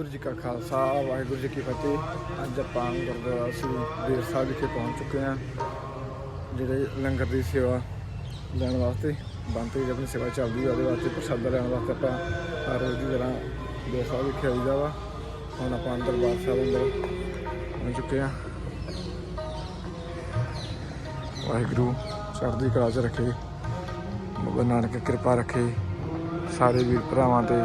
ਵਾਹਿਗੁਰੂ ਜੀ ਕਾ ਖਾਲਸਾ, ਵਾਹਿਗੁਰੂ ਜੀ ਕੀ ਫਤਿਹ। ਅੱਜ ਆਪਾਂ ਗੁਰਦੁਆਰਾ ਸ੍ਰੀ ਬੇਰ ਸਾਹਿਬ ਵਿਖੇ ਪਹੁੰਚ ਚੁੱਕੇ ਹਾਂ, ਜਿਹੜੇ ਲੰਗਰ ਦੀ ਸੇਵਾ ਲੈਣ ਵਾਸਤੇ ਬੰਤੇ ਦੀ ਆਪਣੀ ਸੇਵਾ ਚੱਲਦੀ ਹੈ ਉਹਦੇ ਵਾਸਤੇ ਪ੍ਰਸ਼ਾਦਾ ਲੈਣ ਵਾਸਤੇ ਆਪਾਂ ਹਰ ਰੋਜ਼ ਦੀ ਤਰ੍ਹਾਂ ਬੇਰ ਸਾਹਿਬ ਵਿਖੇ ਆਈਦਾ ਵਾ। ਹੁਣ ਆਪਾਂ ਅੰਦਰ ਬਾਦ ਸਾਹਿਬ ਅੰਦਰ ਪਹੁੰਚ ਚੁੱਕੇ ਹਾਂ। ਵਾਹਿਗੁਰੂ, ਚੜ੍ਹਦੀ ਕਲਾ 'ਚ ਰੱਖੇ, ਬਾਬਾ ਨਾਨਕ ਕਿਰਪਾ ਰੱਖੇ, ਸਾਰੇ ਵੀਰ ਭਰਾਵਾਂ ਤੇ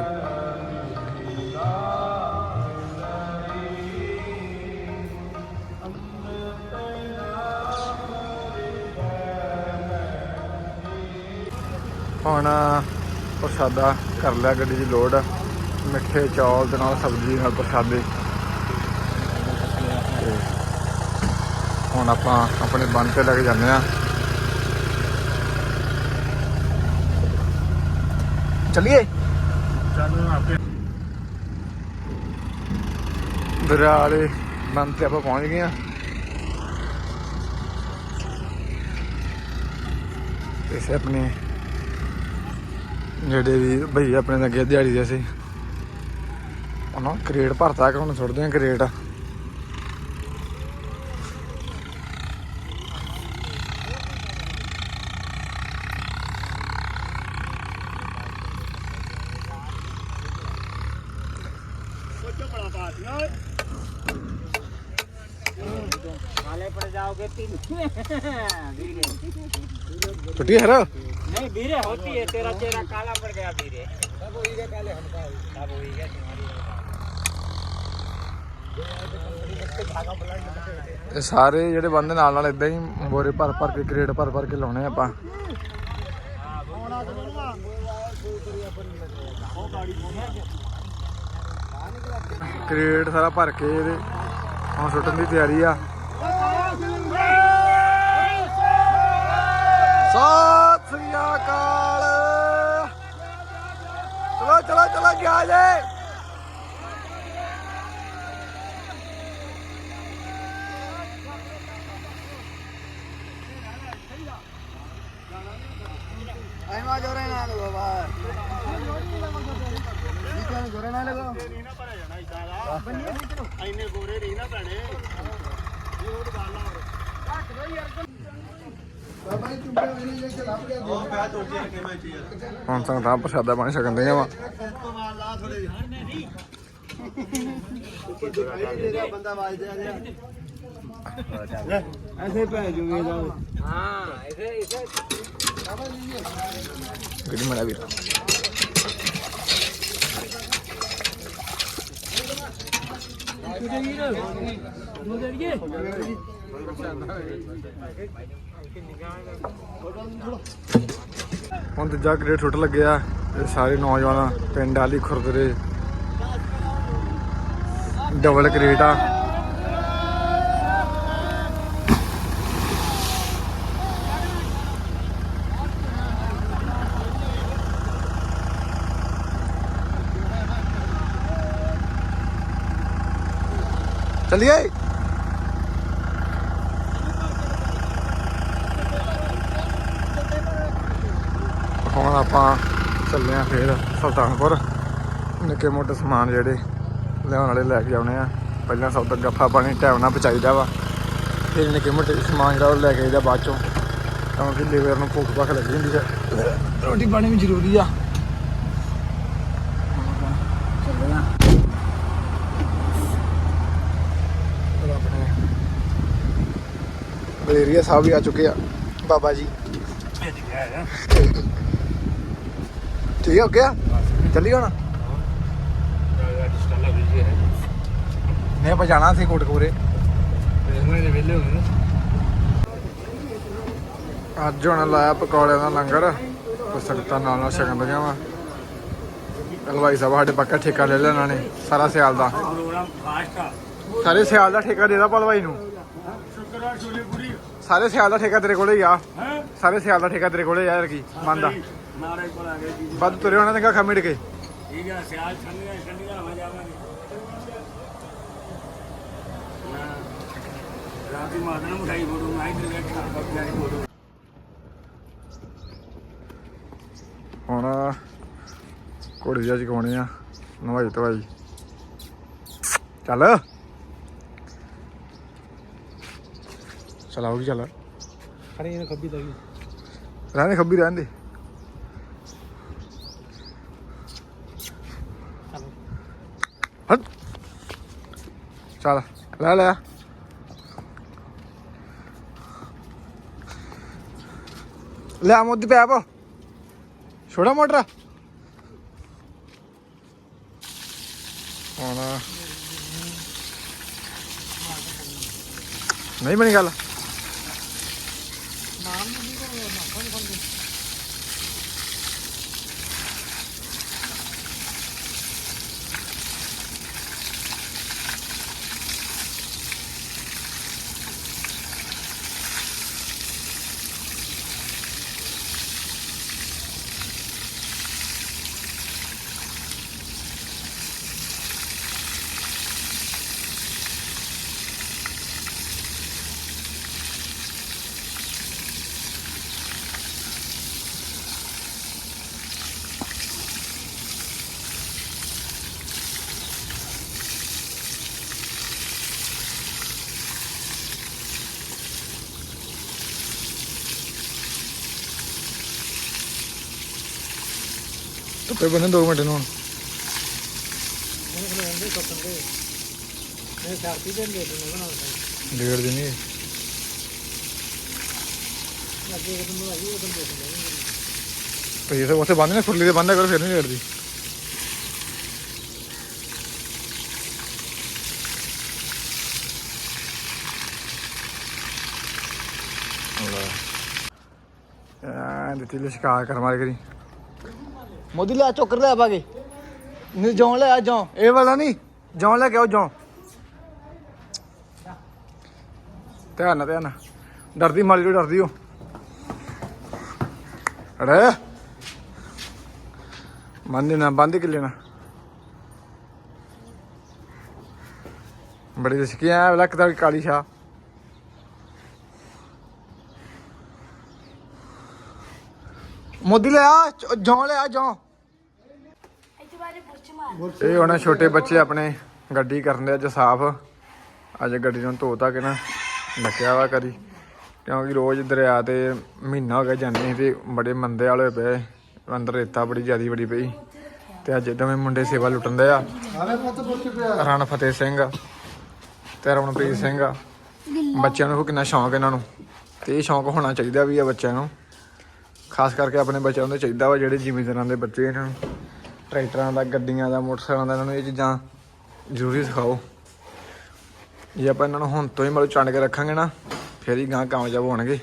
ਹੁਣ ਪ੍ਰਸ਼ਾਦਾ ਕਰ ਲਿਆ ਗੱਡੀ ਦੀ ਲੋਡ। ਮਿੱਠੇ ਚੌਲ ਦੇ ਨਾਲ ਸਬਜ਼ੀ ਨਾਲ ਪ੍ਰਸ਼ਾਦੇ। ਤੇ ਹੁਣ ਆਪਾਂ ਆਪਣੇ ਬੰਨ ਤੇ ਲੈ ਕੇ ਜਾਂਦੇ ਆ ਚਲਿਏ? ਚੱਲ ਆਪੇ ਦਰਿਆ ਬੰਨ ਤੇ ਆਪਾਂ ਪਹੁੰਚ ਗਏ ਆ ਇਸੇ ਆਪਣੇ ਜਿਹੜੇ ਵੀ ਭਈ ਆਪਣੇ ਨਾਲ ਅੱਗੇ ਦਿਹਾੜੀ ਦੇ ਸੀ। ਉਹਨਾਂ ਕਰੇਟ ਭਰਤਾ ਕਿ ਹੁਣ ਸੁੱਟਦੇ ਆ ਕਰੇਟ। ਸੋਚੋ ਬੜਾ ਬਾਤੀਆਂ काले पड़ जाओगे तीन वीरे ਛੁੱਟੀ ਹਰ नहीं वीरे होती है तेरा चेहरा काला पड़ गया वीरे सब वही गया काले हमका सब वही गया तुम्हारी ਇਹ ਸਾਰੇ ਜਿਹੜੇ ਬੰਦੇ ਨਾਲ ਨਾਲ ਇਦਾਂ ਹੀ ਬੋਰੇ ਭਰ ਭਰ ਕੇ ਕਰੇਟ ਭਰ ਭਰ ਕੇ ਲਾਉਣੇ ਆਪਾਂ ਕਰੇਟ ਸਾਰਾ ਭਰ ਕੇ ਇਹਦੇ ਹੁਣ ਸੁੱਟਣ ਦੀ ਤਿਆਰੀ ਆ ਸਤਿ ਦੇ ਐਮਾ ਜੋਰੇ ਨਾ ਲਗੋ ਬਾਹਰ ਇਹਨਾਂ ਜੋਰੇ ਨਾ ਲਗੋ ਨਹੀਂ ਨਾ ਭਰਿਆ ਜਾਣਾ ਇਦਾਂ ਦਾ। ਬੰਨੀ ਇੰਨੇ ਗੋਰੇ ਨਹੀਂ ਨਾ ਭੈਣੇ ਇਹ ਹੋਰ ਗੱਲ ਆ ਹੋਰ। ਘੱਟ ਦੋ ਯਾਰ ਹੁਣ ਸੰਗਤਾਂ ਪ੍ਰਸ਼ਾਦਾ ਪਾਣੀ ਛਕਦੇ ਆ। ਵਾ ਐਸੇ ਪੈ ਜੂਗੇ ਦਾ ਹਾਂ ਐਸੇ ਕਿਹੜੀ ਮੜਾ ਵੀਰ। ਹੁਣ ਦੂਜਾ ਗ੍ਰੇਡ ਛੁੱਟ ਲੱਗਿਆ ਇਹ ਸਾਰੇ ਨੌਜਵਾਨ ਪਿੰਡ ਵਾਲੀ ਖੁਰਦਰੇ ਡਬਲ ਗ੍ਰੇਡ ਆ। ਚਲਿਏ ਹੁਣ ਆਪਾਂ ਚੱਲੇ ਆ ਫੇਰ ਸੁਲਤਾਨਪੁਰ। ਨਿੱਕੇ ਮੋਟੇ ਸਮਾਨ ਜਿਹੜੇ ਲਿਆਉਣ ਵਾਲੇ ਲੈ ਕੇ ਆਉਣੇ ਆ। ਪਹਿਲਾਂ ਸਭ ਤੋਂ ਗੱਫਾ ਪਾਣੀ ਟਾਈਮ ਨਾਲ ਪਚਾਈਦਾ ਵਾ। ਫਿਰ ਨਿੱਕੇ ਮੋਟੇ ਸਮਾਨ ਜਿਹੜਾ ਉਹ ਲੈ ਕੇ ਆਈਦਾ ਬਾਅਦ ਚੋਂ। ਕਿਉਂਕਿ ਲੀਵਰ ਨੂੰ ਭੁੱਖ ਭੱਖ ਲੱਗੀ ਹੁੰਦੀ ਹੈ ਰੋਟੀ ਪਾਣੀ ਵੀ ਜ਼ਰੂਰੀ ਆ। ਬਲੇਰੀਆ ਸਾਹਿਬ ਵੀ ਆ ਚੁੱਕੇ ਆ। ਬਾਬਾ ਜੀ। ਠੀਕ ਹੋ ਗਿਆ ਚੱਲੀ ਹੁਣ ਨਹੀਂ, ਆਪਾਂ ਜਾਣਾ ਸੀ ਕੋਟਕਪੂਰੇ। ਅੱਜ ਹੁਣ ਲਾਇਆ ਪਕੌੜਿਆਂ ਦਾ ਲੰਗਰ ਸੰਗਤਾਂ ਨਾਲ ਨਾਲ ਛਕਣ ਲੱਗਿਆ ਵਾ। ਹਲਵਾਈ ਸਾਹਿਬ, ਸਾਡੇ ਪੱਕਾ ਠੇਕਾ ਲੈ ਲਿਆ ਇਹਨਾਂ ਨੇ, ਸਾਰਾ ਸਿਆਲ ਦਾ। ਸਾਰੇ ਸਿਆਲ ਦਾ ਠੇਕਾ ਦੇਦਾ ਹਲਵਾਈ ਨੂੰ। ਸਾਰੇ ਸਿਆਲ ਦਾ ਠੇਕਾ ਤੇਰੇ ਕੋਲੇ ਹੀ ਆ। ਸਾਰੇ ਸਿਆਲ ਦਾ ਠੇਕਾ ਤੇਰੇ ਕੋਲੇ ਯਾਰ ਕੀ ਮੰਨਦਾ ਨਾਰੇ ਕੋਲ ਆ ਗਏ ਜੀ। ਵੱਧ ਤੁਰੇ ਹੋਣਾ ਤੇ ਖਾ ਮਿਟ ਕੇ। ਠੀਕ ਆ ਸਿਆਲ ਠੰਡੀਆਂ ਠੰਡੀਆਂ ਹੋ ਜਾਵਾਂਗੇ। ਰਾਤੀ ਮਾਦਨਾ ਮਠਾਈ ਫੋਟੋ ਮੈਂ ਇੱਧਰ ਬੈਠਾ ਬੱਚਿਆਂ ਦੀ ਫੋਟੋ। ਹੁਣ ਘੋੜੀ ਜਿਹਾ ਚਕਾਉਣੇ ਆ ਨਵਾਈ ਧਵਾਈ ਚੱਲ। ਚਲਾਓਗੀ ਚੱਲ। ਖੜੀ ਇਹਨੂੰ ਖੱਬੀ ਤਗੀ ਰਹਿੰਦੇ ਖੱਬੀ ਰਹਿੰਦੇ। ਹਟ ਚੱਲ ਲੈ ਲੈ ਲੈ ਮੋਦੀ ਪੈਪ। ਛੋੜਾ ਮੋਟਰ? ਹੁਣ। ਨਹੀਂ ਬਣੀ ਗੱਲ। ਧੁੱਪੇ ਬੰਨੇ 2 ਮਿੰਟ ਨੂੰ ਹੁਣ ਡੇਢ ਦਿਨ ਹੀ ਲੱਗੇ ਉੱਥੇ ਬੰਦ ਨੇ ਖੁਰਲੀ ਦੇ ਬੰਦ ਕਰ, ਫਿਰ ਨਹੀਂ ਡੇਢਦੀ ਦਿੱਤੀ ਲਿਸ਼ਕਾ ਕਰ ਮਾਰ ਕਰੀ। ਮੋਦੀ ਲੈ ਚੋਕਰ ਲੈ ਆਵਾਂਗੇ ਨਹੀਂ, ਜੌਂ ਲੈ ਆ, ਜੌਂ। ਇਹ ਵਾਲਾ ਨਹੀਂ, ਜੌਂ ਲੈ ਕੇ ਆਓ, ਜੌਂ। ਧਿਆਨ ਨਾਲ ਧਿਆਨ ਨਾਲ। ਡਰਦੀ ਮਾਲੀ ਤੋਂ ਡਰਦੀ ਹੋ। ਅੜੇ। ਬੰਦੇ ਨਾ ਬੰਦ ਕਿ ਲੈਣਾ ਬੜੀ ਲੱਕ ਲੱਗਦਾ ਕਾਲੀ ਸ਼ਾ ਮੋਦੀ ਲੈ ਆ, ਜੌਂ ਲੈ ਆ, ਜੌਂ ਇੱਥੇ ਬਾਰੇ ਬੁਰਚ ਮਾਰ ਇਹ ਹੁਣ ਛੋਟੇ ਬੱਚੇ ਆਪਣੇ ਗੱਡੀ ਕਰਨ ਦੇ ਅੱਜ ਸਾਫ਼। ਅੱਜ ਗੱਡੀ ਨੂੰ ਧੋਤਾ ਕੇ ਨਾ, ਨੱਕਿਆ ਵਾ ਕਰੀ ਕਿਉਂਕਿ ਰੋਜ਼ ਦਰਿਆ ਤੇ ਮਹੀਨਾ ਹੋ ਗਿਆ ਜਾਂਦੇ ਤੇ ਬੜੇ ਮੰਦੇ ਵਾਲੇ ਪਏ। ਅੰਦਰ ਰੇਤਾ ਬੜੀ ਜ਼ਿਆਦੀ ਬੜੀ ਪਈ। ਤੇ ਅੱਜ ਦੋਵੇਂ ਮੁੰਡੇ ਸੇਵਾ ਲੁੱਟਣ ਦੇ ਆ। ਰਣ ਫਤਿਹ ਸਿੰਘ ਤੇ ਰਮਨਪ੍ਰੀਤ ਸਿੰਘ ਬੱਚਿਆਂ ਨੂੰ ਕਿੰਨਾ ਸ਼ੌਂਕ ਇਹਨਾਂ ਨੂੰ। ਤੇ ਇਹ ਸ਼ੌਂਕ ਹੋਣਾ ਚਾਹੀਦਾ ਵੀ ਆ ਬੱਚਿਆਂ ਨੂੰ। ਖਾਸ ਕਰਕੇ ਆਪਣੇ ਬੱਚਿਆਂ ਨੂੰ ਤਾਂ ਚਾਹੀਦਾ ਵਾ ਜਿਹੜੇ ਜ਼ਿਮੀਂਦਾਰਾਂ ਦੇ ਬੱਚੇ ਇਹਨਾਂ ਨੂੰ। ਟਰੈਕਟਰਾਂ ਦਾ, ਗੱਡੀਆਂ ਦਾ, ਮੋਟਰਸਾਈਕਲਾਂ ਦਾ, ਇਹਨਾਂ ਨੂੰ ਇਹ ਚੀਜ਼ਾਂ ਜ਼ਰੂਰੀ ਸਿਖਾਓ। ਜੇ ਆਪਾਂ ਇਹਨਾਂ ਨੂੰ ਹੁਣ ਤੋਂ ਹੀ ਮਤਲਬ ਚੰਡ ਕੇ ਰੱਖਾਂਗੇ ਨਾ, ਫਿਰ ਹੀ ਗਾਂ ਕਾਮਯਾਬ ਹੋਣਗੇ।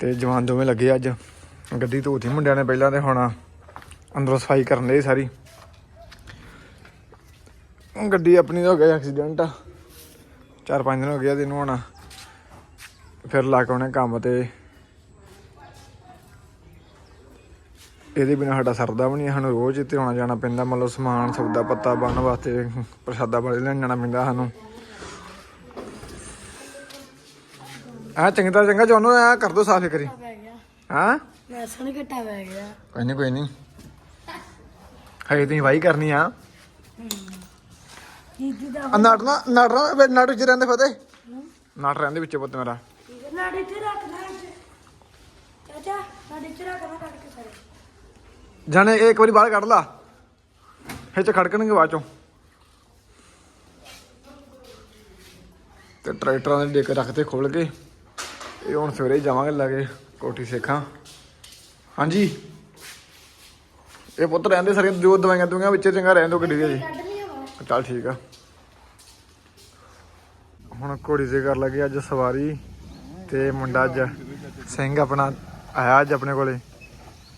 ਤੇ ਜਵਾਨ ਦੋਵੇਂ ਲੱਗੇ ਅੱਜ। ਗੱਡੀ ਧੋਤੀ ਮੁੰਡਿਆਂ ਨੇ ਪਹਿਲਾਂ ਤੇ ਹੁਣ ਅੰਦਰੋਂ ਸਫ਼ਾਈ ਕਰਨ ਲਈ ਸਾਰੀ। ਗੱਡੀ ਆਪਣੀ ਦਾ ਹੋ ਗਿਆ ਐਕਸੀਡੈਂਟ ਚਾਰ ਪੰਜ ਦਿਨ ਹੋ ਗਿਆ ਦਿਨ ਹੁਣ ਫਿਰ ਲਾ ਕੇ ਉਹਨੇ ਕੰਮ ਤੇ। ਇਹਦੇ ਬਿਨਾ ਸਾਡਾ ਸਰਦਾ ਵੀ ਨਹੀਂ ਸਾਨੂੰ ਰੋਜ਼ ਇੱਥੇ ਆਉਣਾ ਜਾਣਾ ਪੈਂਦਾ ਮਤਲਬ ਸਮਾਨ ਸੌਦਾ ਪੱਤਾ ਬਣਨ ਵਾਸਤੇ ਪ੍ਰਸ਼ਾਦਾ ਵਾਲੇ ਲੈਣ ਜਾਣਾ ਪੈਂਦਾ ਸਾਨੂੰ। ਆ ਚੰਗੀ ਤਰ੍ਹਾਂ ਚੰਗਾ ਜਾਨੋ ਆ ਕਰ ਦੋ ਸਾਫ਼ ਕਰੀ ਹਾਂ? ਲਸਣ ਘਟਾ ਪੈ ਗਿਆ। ਕੋਈ ਨਹੀਂ ਕੋਈ ਨਹੀਂ ਹਏ ਤੁਸੀਂ ਵਾਈ ਕਰਨੀ ਆ। ਦੀਦੀ ਦਾ ਵੇ ਰਹਿੰਦੇ ਫਤੇ ਨਟ ਰਹਿੰਦੇ ਵਿੱਚ ਪੁੱਤ ਮੇਰਾ। ਨਾੜੇ ਇੱਥੇ ਰੱਖ ਨਾ ਇੱਥੇ। ਚਾਚਾ ਨਾੜੇ ਇੱਥੇ ਰੱਖ ਨਾ ਕੱਟ ਕੇ ਸਾਰੇ ਜਾਣੇ, ਇਹ ਇੱਕ ਵਾਰੀ ਬਾਹਰ ਕੱਢ ਲਾ। ਹਿੱਚ ਖੜਕਣਗੇ ਬਾਅਦ ਚੋਂ। ਤੇ ਟਰੈਕਟਰਾਂ ਦੇ ਡੇਕ ਰੱਖਤੇ ਖੋਲ ਕੇ ਇਹ ਹੁਣ ਸਵੇਰੇ ਹੀ ਜਾਵਾਂਗੇ ਲਾਗੇ ਕੋਠੀ ਸੇਖਾਂ। ਹਾਂਜੀ। ਇਹ ਪੁੱਤ ਰਹਿੰਦੇ ਸਾਰੀਆਂ ਜੋ ਦਵਾਈਆਂ ਦੁਈਆਂ ਵਿੱਚ ਚੰਗਾ ਰਹਿਣ ਦੋ ਗੱਡੀ ਦੇ ਜੀ ਚੱਲ ਠੀਕ ਆ। ਹੁਣ ਘੋੜੀ ਤੇ ਕਰ ਲੱਗੇ ਅੱਜ ਸਵਾਰੀ ਤੇ ਮੁੰਡਾ ਅੱਜ ਸਿੰਘ ਆਪਣਾ ਆਇਆ ਅੱਜ ਆਪਣੇ ਕੋਲੇ।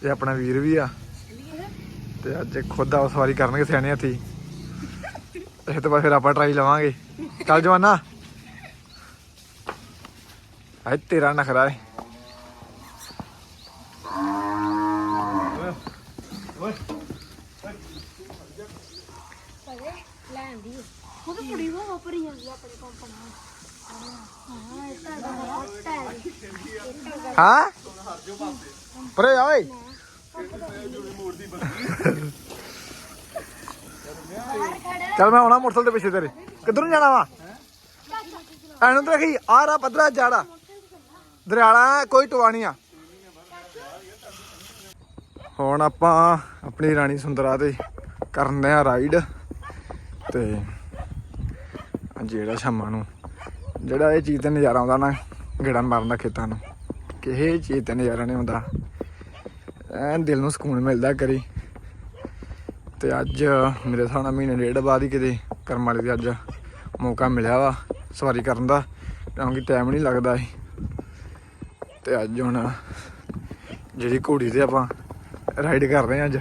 ਇਹ ਆਪਣਾ ਵੀਰ ਵੀ ਆ। ਤੇ ਅੱਜ ਖੁਦ ਆ ਸਵਾਰੀ ਕਰਨਗੇ ਸਿਆਣੇ ਹੱਥੀ ਇਹ ਤੋਂ ਬਾਅਦ ਫਿਰ ਆਪਾਂ ਟਰਾਈ ਲਵਾਂਗੇ। ਚੱਲ ਜਵਾਨਾ। ਆਏ ਤੇਰਾ ਨਖਰਾ ਹੈ ਲੈਣ ਹਾਂ? ਪਰੇ ਆ ਓਏ। ਚੱਲ ਮੈਂ ਆਉਣਾ ਮੋਟਰਸਾਈਕਲ ਦੇ ਪਿੱਛੇ ਤੇਰੇ। ਕਿੱਧਰ ਨੂੰ ਜਾਣਾ ਵਾ? ਐਨੂੰ ਤੇ ਰੱਖੀ ਆ ਰਾ ਪੱਧਰਾ ਜਾੜਾ। ਦਰਿਆਲਾ ਕੋਈ ਟਵਾਣੀ ਆ। ਹੁਣ ਆਪਾਂ ਆਪਣੀ ਰਾਣੀ ਸੁੰਦਰਾ ਤੇ ਕਰਨੇ ਆ ਰਾਈਡ। ਤੇ ਅੱਜ ਜਿਹੜਾ ਸ਼ਾਮਾਂ ਨੂੰ, ਜਿਹੜਾ ਇਹ ਚੀਜ਼ ਤੇ ਨਜ਼ਾਰਾ ਆਉਂਦਾ ਨਾ, ਗੇੜਾ ਮਾਰਨ ਦਾ ਖੇਤਾਂ ਨੂੰ ਕਿਸੇ ਚੀਜ਼ ਤੇ ਨਜ਼ਾਰਾ ਨਹੀਂ ਆਉਂਦਾ। ਐਨ ਦਿਲ ਨੂੰ ਸਕੂਨ ਮਿਲਦਾ ਕਰੀ। ਤੇ ਅੱਜ ਮੇਰੇ ਹਿਸਾਬ ਨਾਲ ਮਹੀਨੇ ਡੇਢ ਬਾਅਦ ਹੀ ਕਿਤੇ ਕਰਮ ਵਾਲੇ ਦੀ ਅੱਜ ਮੌਕਾ ਮਿਲਿਆ ਵਾ ਸਵਾਰੀ ਕਰਨ ਦਾ, ਕਿਉਂਕਿ ਟਾਈਮ ਨਹੀਂ ਲੱਗਦਾ ਸੀ। ਤੇ ਅੱਜ ਹੁਣ ਜਿਹੜੀ ਘੋੜੀ ਤੇ ਆਪਾਂ ਰਾਈਡ ਕਰ ਰਹੇ ਹਾਂ ਅੱਜ।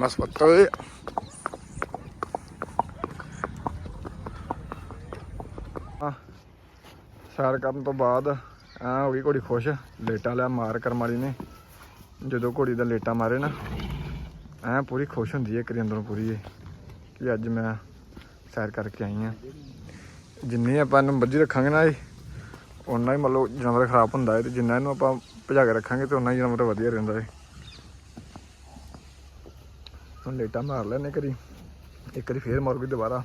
ਬਸ ਪੱਤੋ ਸੈਰ ਕਰਨ ਤੋਂ ਬਾਅਦ ਆ ਹੋ ਗਈ ਘੋੜੀ ਖੁਸ਼। ਲੇਟਾ ਲਿਆ ਮਾਰ ਕਰ ਵਾਲੀ ਨੇ। ਜਦੋਂ ਘੋੜੀ ਦਾ ਲੇਟਾ ਮਾਰੇ ਨਾ, ਐ ਪੂਰੀ ਖੁਸ਼ ਹੁੰਦੀ ਹੈ ਕਰੀ ਅੰਦਰੋਂ ਪੂਰੀ ਇਹ ਕਿ ਅੱਜ ਮੈਂ ਸੈਰ ਕਰਕੇ ਆਈ ਆ। ਜਿੰਨੀ ਆਪਾਂ ਇਹਨੂੰ ਮਰਜ਼ੀ ਰੱਖਾਂਗੇ ਨਾ ਇਹ, ਓਨਾ ਹੀ ਮਤਲਬ ਜਾਨਵਰ ਖਰਾਬ ਹੁੰਦਾ ਹੈ ਤੇ ਜਿੰਨਾ ਇਹਨੂੰ ਆਪਾਂ ਭਜਾ ਕੇ ਰੱਖਾਂਗੇ ਤੇ ਉਹਨਾਂ ਹੀ ਜਾਨਵਰ ਵਧੀਆ ਰਹਿੰਦਾ ਹੈ ਹੁਣ ਲੇਟਾ ਮਾਰ ਲੈਨੇ ਕਰੀ। ਇੱਕ ਵਾਰੀ ਫੇਰ ਮਾਰੂਗੀ ਦੁਬਾਰਾ।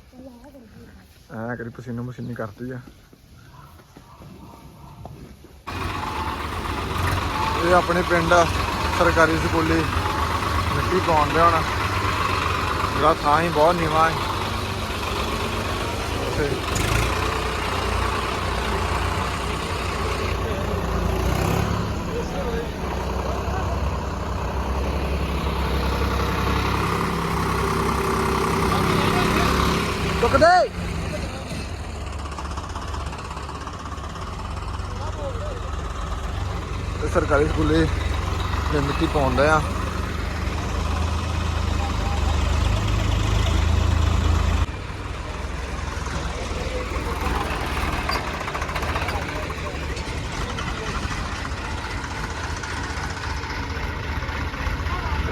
ਐ ਕਰੀ ਪਸੀਨੋ ਮਸੀਨੀ ਕਰਤੀ ਆ। ਇਹ ਆਪਣੇ ਪਿੰਡ ਸਰਕਾਰੀ ਸਕੂਲੇ। ਮਿੱਟੀ ਪਾਉਣ ਦੇ ਹੁਣ। ਜਿਹੜਾ ਥਾਂ ਹੀ ਬਹੁਤ ਨੀਵਾਂ ਹੈ ਉੱਥੇ ਚੁੱਕ ਦੇ ਇਹ ਸਰਕਾਰੀ ਸਕੂਲੇ ਨੇ ਮਿੱਟੀ ਪਾਉਂਦਾ ਆ।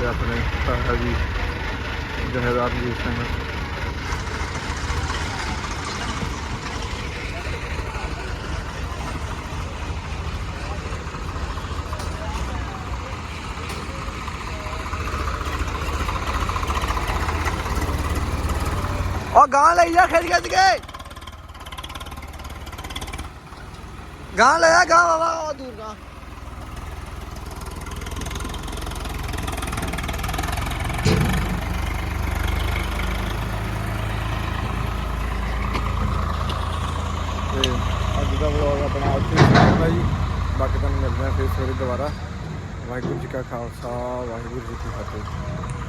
ਆਪਣੇ ਸਾਡਾ ਜੀ ਜਹੇਦਾਰ ਜੀ ਸਿੰਘ ਉਹ ਗਾਂ ਲਈ ਜਾ ਖਿੱਚ ਖਿੱਚ ਕੇ। ਗਾਂ ਲੈ ਗਾਂ ਬਾਬਾ ਉਹ ਦੂਰ ਗਾਂ ਅੱਜ ਦਾ ਵਲੌਗ ਆਪਣਾ ਇੱਥੇ ਹੀ ਖਤਮ ਜੀ। ਬਾਕੀ ਤੁਹਾਨੂੰ ਮਿਲਦੇ ਹਾਂ ਫਿਰ ਸਵੇਰੇ ਦੁਬਾਰਾ। ਵਾਹਿਗੁਰੂ ਜੀ ਕਾ ਖਾਲਸਾ, ਵਾਹਿਗੁਰੂ ਜੀ ਕੀ ਫਤਿਹ।